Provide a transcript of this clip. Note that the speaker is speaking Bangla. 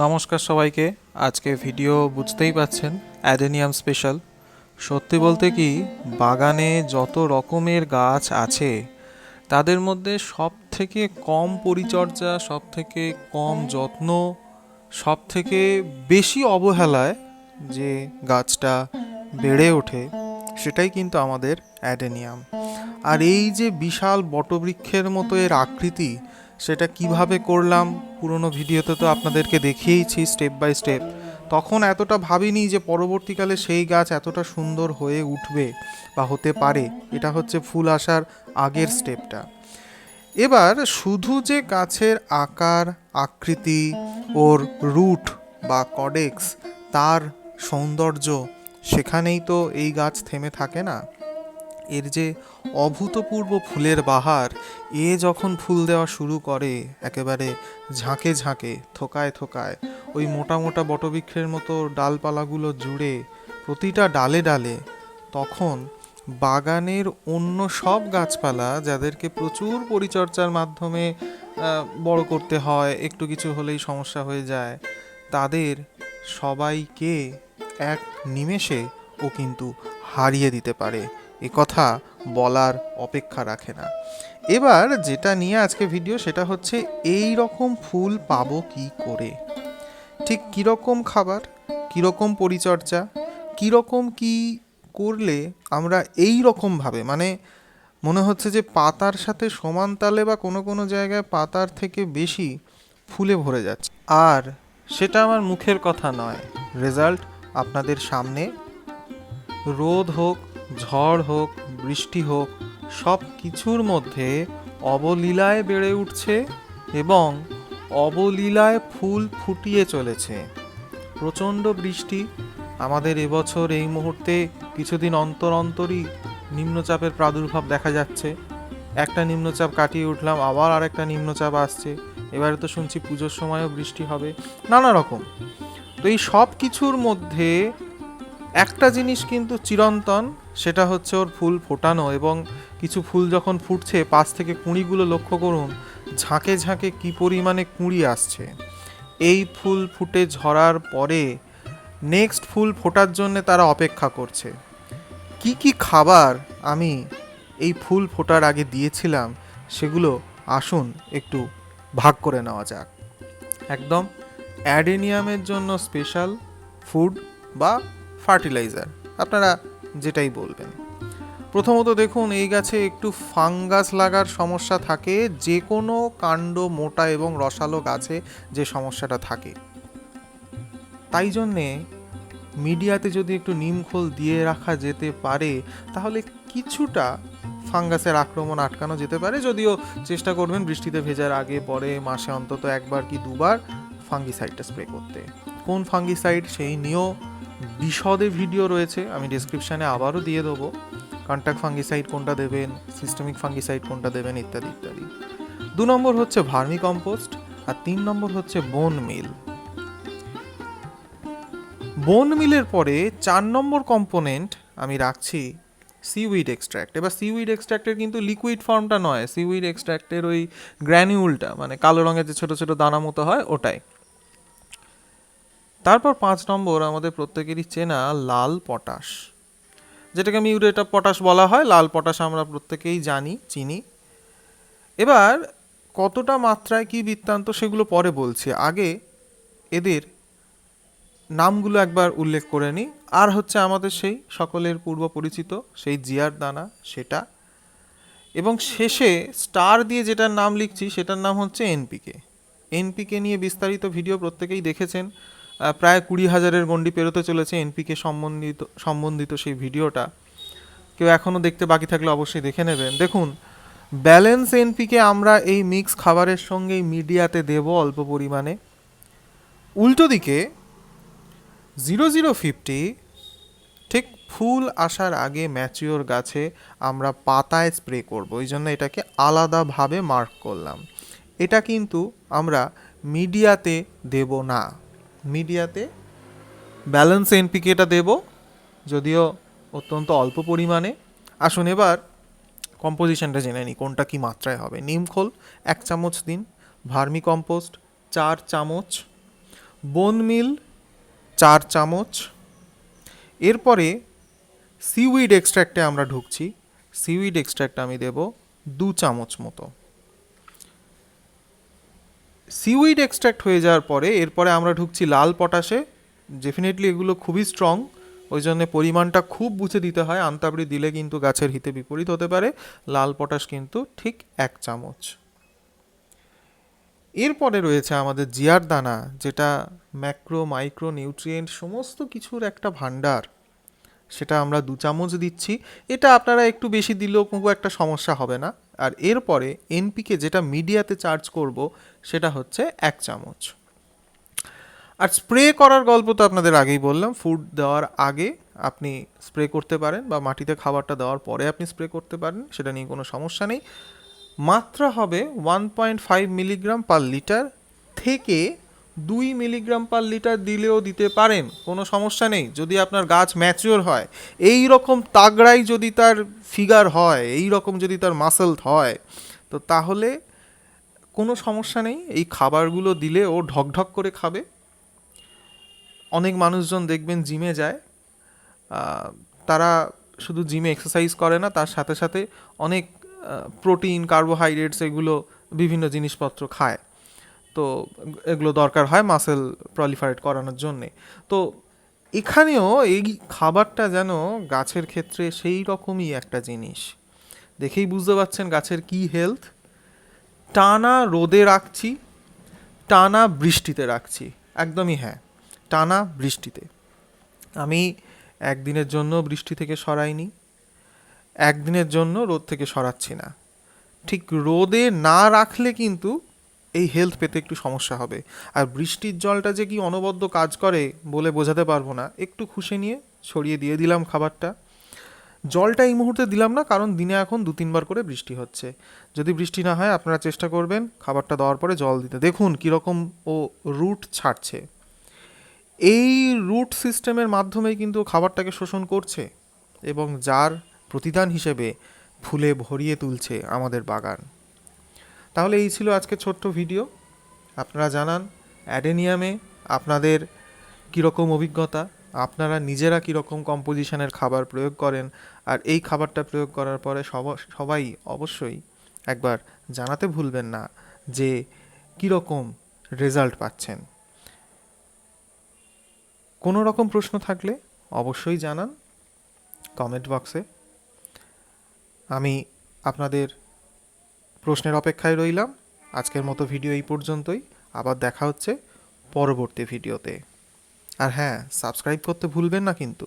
নমস্কার সবাইকে। আজকে ভিডিও বুঝতেই পাচ্ছেন, অ্যাডেনিয়াম স্পেশাল। সত্যি বলতে কি, বাগানে যত রকমের গাছ আছে, তাদের মধ্যে সব থেকে কম পরিচর্যা সব থেকে কম যত্ন সব থেকে বেশি অবহেলায় যে গাছটা বেড়ে ওঠে, সেটাই কিন্তু আমাদের অ্যাডেনিয়াম। আর এই যে বিশাল বটবৃক্ষের মতো এর আকৃতি সেটা কীভাবে করলাম? পুরনো ভিডিওতে তো আপনাদেরকে দেখিয়েইছি স্টেপ বাই স্টেপ তখন এতটা ভাবিনি যে পরবর্তীকালে সেই গাছ এতটা সুন্দর হয়ে উঠবে বা হতে পারে। এটা হচ্ছে ফুল আসার আগের স্টেপটা এবার শুধু যে গাছের আকার, আকৃতি, ওর রুট বা কডেক্স তার সৌন্দর্য, সেখানেই তো এই গাছ থেমে থাকে না। এর যে অভূতপূর্ব ফুলের বাহার, এ যখন ফুল দেওয়া শুরু করে, একেবারে ঝাঁকে ঝাঁকে, থোকায় থোকায়, ওই মোটা মোটা বটবৃক্ষের মতো ডালপালাগুলো জুড়ে, প্রতিটা ডালে ডালে, তখন বাগানের অন্য সব গাছপালা যাদেরকে প্রচুর পরিচর্যার মাধ্যমে বড় করতে হয়, একটু কিছু হলেই সমস্যা হয়ে যায়, তাদের সবাইকে এক নিমেষে ও কিন্তু হারিয়ে দিতে পারে। এ কথা বলার অপেক্ষা রাখে না। এবার যেটা নিয়ে আজকে ভিডিও সেটা হচ্ছে এই রকম ফুল পাবো কি করে? ঠিক কীরকম খাবার, কীরকম পরিচর্যা, কীরকম কি করলে আমরা এই রকমভাবে মানে মনে হচ্ছে যে পাতার সাথে সমান তালে বা কোনো কোনো জায়গায় পাতার থেকে বেশি ফুলে ভরে যাচ্ছে। আর সেটা আমার মুখের কথা নয়। রেজাল্ট আপনাদের সামনে। রোদ হোক ঝড় হোক, বৃষ্টি হোক, সব কিছুর মধ্যে অবলীলায় বেড়ে উঠছে এবং অবলীলায় ফুল ফুটিয়ে চলেছে। প্রচণ্ড বৃষ্টি আমাদের এবছর এই মুহূর্তে কিছুদিন অন্তর অন্তরই নিম্নচাপের প্রাদুর্ভাব দেখা যাচ্ছে। একটা নিম্নচাপ কাটিয়ে উঠলাম, আবার আরেকটা নিম্নচাপ আসছে। এবারে তো শুনছি পুজোর সময়ও বৃষ্টি হবে, নানা রকম। তো এই সব কিছুর মধ্যে একটা জিনিস কিন্তু চিরন্তন সেটা হচ্ছে ওর ফুল ফোটানো এবং কিছু ফুল যখন ফুটছে পাশ থেকে কুঁড়িগুলো লক্ষ্য করুন, ঝাঁকে ঝাঁকে কি পরিমাণে কুঁড়ি আসছে। এই ফুল ফুটে ঝরার পরে নেক্সট ফুল ফোটার জন্য তারা অপেক্ষা করছে। কি কি খাবার আমি এই ফুল ফোটার আগে দিয়েছিলাম, সেগুলো আসুন একটু ভাগ করে নেওয়া যাক। একদম অ্যাডেনিয়ামের জন্য স্পেশাল ফুড বা ফার্টিলাইজার আপনারা যেটাই বলবেন। প্রথমত দেখুন, এই গাছে একটু ফাঙ্গাস লাগার সমস্যা থাকে যে কোনো কাণ্ড মোটা এবং রসালো গাছে যে সমস্যাটা থাকে। তাই জন্যে মিডিয়াতে যদি একটু নিমখোল দিয়ে রাখা যেতে পারে, তাহলে কিছুটা ফাঙ্গাসের আক্রমণ আটকানো যেতে পারে। যদিও চেষ্টা করবেন বৃষ্টিতে ভেজার আগে, পরে মাসে অন্তত একবার কি দুবার ফাঙ্গিসাইডটা স্প্রে করতে। কোন ফাঙ্গিসাইড সেই নিয়েও বিশদে ভিডিও রয়েছে, আমি ডিসক্রিপশানে আবারও দিয়ে দেবো। কন্ট্যাক্ট ফাঙ্গিসাইড কোনটা দেবেন সিস্টেমিক ফাঙ্গিসাইড কোনটা দেবেন, ইত্যাদি ইত্যাদি। দু নম্বর হচ্ছে ভার্মি কম্পোস্ট আর তিন নম্বর হচ্ছে বোন মিল বোন মিলের পরে চার নম্বর কম্পোনেন্ট আমি রাখছি সিউইড এক্সট্র্যাক্ট এবার সিউইড এক্সট্র্যাক্টের কিন্তু লিকুইড ফর্মটা নয় সিউইড এক্সট্র্যাক্টের ওই গ্র্যানিউলটা মানে কালো রঙের যে ছোটো ছোটো দানা মতো হয়, ওটাই। তারপর পাঁচ নম্বর আমাদের প্রত্যেকেরই চেনা লাল পটাশ। যেটাকে মিউরেট অফ পটাশ বলা হয়, লাল পটাশ আমরা প্রত্যেকেই জানি, চিনি। এবার কতটা মাত্রায় কি বৃত্তান্ত সেগুলো পরে বলছি। আগে এদের নামগুলো একবার উল্লেখ করে নিই। আর হচ্ছে আমাদের সেই সকলের পূর্ব পরিচিত, সেই জিয়ার দানা, সেটা। এবং শেষে স্টার দিয়ে যেটার নাম লিখছি, সেটার নাম হচ্ছে এনপিকে। এনপিকে নিয়ে বিস্তারিত ভিডিও প্রত্যেকেই দেখেছেন। প্রায় কুড়ি হাজারের গণ্ডি পেরোতে চলেছে এনপিকে সম্বন্ধিত সম্বন্ধিত সেই ভিডিওটা। কেউ এখনও দেখতে বাকি থাকলে অবশ্যই দেখে নেবেন। দেখুন, ব্যালেন্স এনপিকে আমরা এই মিক্স খাবারের সঙ্গে মিডিয়াতে দেব অল্প পরিমাণে। উল্টো দিকে, জিরো জিরো ফিফটি, ঠিক ফুল আসার আগে ম্যাচিওর গাছে আমরা পাতায় স্প্রে করব। ওই জন্য এটাকে আলাদাভাবে মার্ক করলাম। এটা কিন্তু আমরা মিডিয়াতে দেব না। মিডিয়াতে ব্যালেন্স এনপিকেটা দেব, যদিও অত্যন্ত অল্প পরিমাণে। আসুন এবার কম্পোজিশনটা জেনে নিই, কোনটা কি মাত্রায় হবে। নিমখোল এক চামচ দিন। ভার্মি কম্পোস্ট চার চামচ। বোন মিল চার চামচ। এরপরে সিউইড এক্সট্র্যাক্টে আমরা ঢুকছি। সিউইড এক্সট্র্যাক্ট আমি দেব দু চামচ মতো। সিউইড এক্সট্র্যাক্ট হয়ে যাওয়ার পরে এরপরে আমরা ঢুকছি লাল পটাশে। ডেফিনেটলি এগুলো খুবই স্ট্রং ওই জন্য পরিমাণটা খুব বুঝে দিতে হয়। আন্তাবড়ি দিলে কিন্তু গাছের হিতে বিপরীত হতে পারে। লাল পটাশ কিন্তু ঠিক এক চামচ। এরপরে রয়েছে আমাদের জিয়ার দানা, যেটা ম্যাক্রো মাইক্রো নিউট্রিয়েন্ট সমস্ত কিছুর একটা ভান্ডার সেটা আমরা দু চামচ দিচ্ছি। এটা আপনারা একটু বেশি দিলেও কোনো একটা সমস্যা হবে না। আর এরপরে এনপিকে যেটা মিডিয়াতে চার্জ করব, সেটা হচ্ছে এক চামচ। আর স্প্রে করার গল্প তো আপনাদের আগেই বললাম। ফুড দেওয়ার আগে আপনি স্প্রে করতে পারেন বা মাটিতে খাবারটা দেওয়ার পরে আপনি স্প্রে করতে পারেন, সেটা নিয়ে কোনো সমস্যা নেই। মাত্রা হবে one point five milligram per litre থেকে দুই মিলিগ্রাম পার লিটার দিলেও দিতে পারেন, কোনো সমস্যা নেই। যদি আপনার গাছ ম্যাচিওর হয়, এই রকম তাগড়াই যদি তার ফিগার হয়, এই রকম যদি তার মাসেল হয়, তো তাহলে কোনো সমস্যা নেই। এই খাবারগুলো দিলে ও ঢকঢক করে খাবে। অনেক মানুষজন দেখবেন জিমে যায়। তারা শুধু জিমে এক্সারসাইজ করে না, তার সাথে সাথে অনেক প্রোটিন, কার্বোহাইড্রেটস এগুলো বিভিন্ন জিনিসপত্র খায়। তো এগুলো দরকার হয় মাসেল প্রলিফারেট করানোর জন্যে। তো এখানেও এই খাবারটা যেন গাছের ক্ষেত্রে সেই রকমই একটা জিনিস। দেখেই বুঝতে পারছেন গাছের কি হেলথ টানা রোদে রাখছি, টানা বৃষ্টিতে রাখছি। একদমই হ্যাঁ টানা বৃষ্টিতে। আমি একদিনের জন্য বৃষ্টি থেকে সরাইনি, একদিনের জন্য রোদ থেকে সরাচ্ছি না। ঠিক রোদে না রাখলে কিন্তু এই হেলথ পেতে একটু সমস্যা হবে। আর বৃষ্টির জলটা যে কি অনবদ্য কাজ করে বলে বোঝাতে পারব না। একটু খুশে নিয়ে ছড়িয়ে দিয়ে দিলাম খাবারটা। জলটা এই মুহূর্তে দিলাম না, কারণ দিনে এখন দু তিনবার করে বৃষ্টি হচ্ছে। যদি বৃষ্টি না হয়, আপনারা চেষ্টা করবেন খাবারটা দেওয়ার পরে জল দিতে। দেখুন কীরকম ও রুট ছাড়ছে। এই রুট সিস্টেমের মাধ্যমেই কিন্তু খাবারটাকে শোষণ করছে এবং যার প্রতিদান হিসেবে ফুলে ভরিয়ে তুলছে আমাদের বাগান। তাহলে এই ছিল আজকে ছোট্ট ভিডিও। আপনারা জানান অ্যাডেনিয়ামে আপনাদের কীরকম অভিজ্ঞতা, আপনারা নিজেরা কীরকম কম্পোজিশনের খাবার প্রয়োগ করেন, আর এই খাবারটা প্রয়োগ করার পরে সব- সবাই অবশ্যই একবার জানাতে ভুলবেন না যে কীরকম রেজাল্ট পাচ্ছেন। কোনো রকম প্রশ্ন থাকলে অবশ্যই জানান কমেন্ট বক্সে। আমি আপনাদের প্রশ্নের অপেক্ষায় রইলাম। আজকের মতো ভিডিও এই পর্যন্তই। আবার দেখা হচ্ছে পরবর্তী ভিডিওতে। আর হ্যাঁ সাবস্ক্রাইব করতে ভুলবেন না কিন্তু।